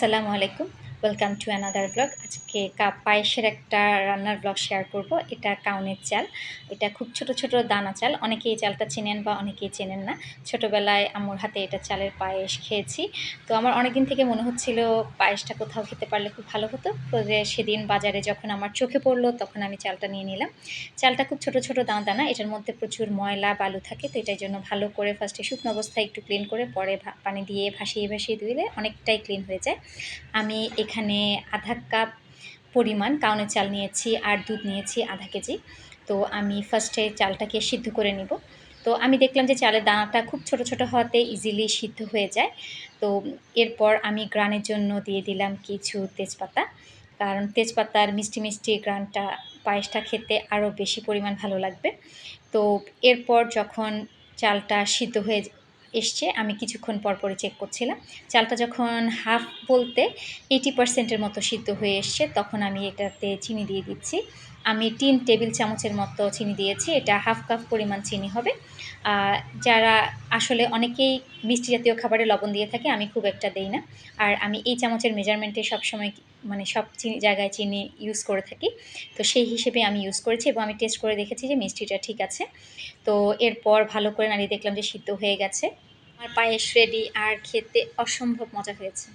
আসসালামু আলাইকুম welcome to another blog আজকে কাপ পায়েসের একটা রান্নার ব্লগ শেয়ার করব। এটা কাউনের চাল। এটা খুব ছোট ছোট দানা চাল। অনেকেই চালটা চেনেন বা অনেকেই চেনেন না। ছোটোবেলায় আমার হাতে এটা চালের পায়েস খেয়েছি। তো আমার অনেকদিন থেকে মনে হচ্ছিল পায়েসটা কোথাও খেতে পারলে খুব ভালো হতো। তো সেদিন বাজারে যখন আমার চোখে পড়ল, তখন আমি চালটা নিয়ে নিলাম। চালটা খুব ছোট ছোট দানা দানা। এটার মধ্যে প্রচুর ময়লা বালু থাকে। তো এটার জন্য ভালো করে ফার্স্টে শুকনো অবস্থায় একটু ক্লিন করে, পরে পানি দিয়ে ভাসিয়ে ভাসিয়ে ধুইলে অনেকটাই ক্লিন হয়ে যায়। আমি এখানে আধা কাপ পরিমাণ কাউনের চাল নিয়েছি আর দুধ নিয়েছি আধা কেজি। তো আমি ফার্স্টে চালটাকে সিদ্ধ করে নিব। তো আমি দেখলাম যে চালের দানাটা খুব ছোট ছোট হওয়াতে ইজিলি সিদ্ধ হয়ে যায়। তো এরপর আমি গ্রানের জন্য দিয়ে দিলাম কিছু তেজপাতা। কারণ তেজপাতার মিষ্টি মিষ্টি গ্রানটা পায়েসটা খেতে আরও বেশি পরিমাণ ভালো লাগবে। তো এরপর যখন চালটা সিদ্ধ হয়ে এসছে, আমি কিছুক্ষণ পর পরে চেক করছিলাম। চালটা যখন হাফ বলতে এইটি পার্সেন্টের মতো সিদ্ধ হয়ে এসছে, তখন আমি এটাতে চিনি দিয়ে দিচ্ছি। আমি তিন টেবিল চামচের মতো চিনি দিয়েছি, এটা হাফ কাপ পরিমাণ চিনি হবে। যারা আসলে অনেকেই মিষ্টি জাতীয় খাবারে লবণ দিয়ে থাকে, আমি খুব একটা দেই না। আর আমি এই চামচের মেজারমেন্টে সবসময় মানে সব চিনি জায়গায় চিনি ইউজ করে থাকি। তো সেই হিসেবে আমি ইউজ করেছি এবং আমি টেস্ট করে দেখেছি যে মিষ্টিটা ঠিক আছে। তো এরপর ভালো করে নাড়িয়ে দেখলাম যে সিদ্ধ হয়ে গেছে। আমার পায়েস রেডি আর খেতে অসম্ভব মজা হয়েছে।